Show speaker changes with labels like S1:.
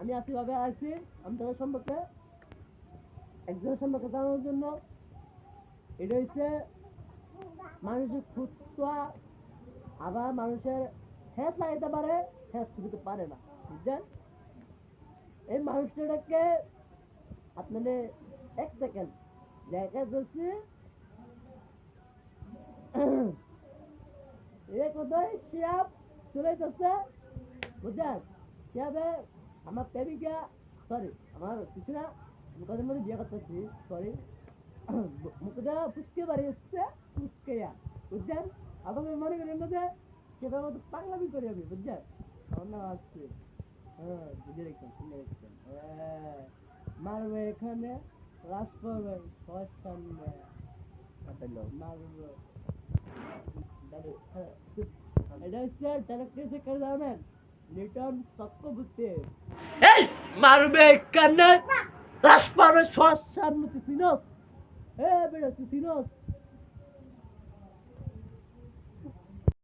S1: আমি আছি ভাবে আছি, আমি তাদের সম্পর্কে, একজনের সম্পর্কে জানানোর জন্য। এটা হচ্ছে মানুষের খুঁজতা, আবার মানুষের হেস লাগাইতে পারে হেস ছুটিতে পারে না, বুঝছেন? এই মানুষটাকে আপনাদের এক সেকেন্ড দেখা যাচ্ছে এ কোথায় শিয়াব চলে যাচ্ছে বুঝছেন? শিয়াবে আমার প্রেমিকা সরি আমার কিছু না। মুখের মধ্যে বিয়ে করতেছি সরি মুখটা ফুসকে বাড়ি এসছে ফুসকেয়া বুঝছেন? আপনাদের মনে করেন না যে সেটার মতো পাগলামি করি আমি বুঝছেন? নাম আসছে। হ্যাঁ বুঝে রেখেছেন শুনে রেখেছেন। হ্যাঁ মারবে এখানে রাস করবে সবার সামনে। মারবে। দাদু, হ্যাঁ, এটা হচ্ছে ডাইরেক্টর করে যাবেন নিউটন চক্রবর্তী। এই মারবে কানে? পারবে সবার সামনে তুই চিনস এ বেটা তুই চিনস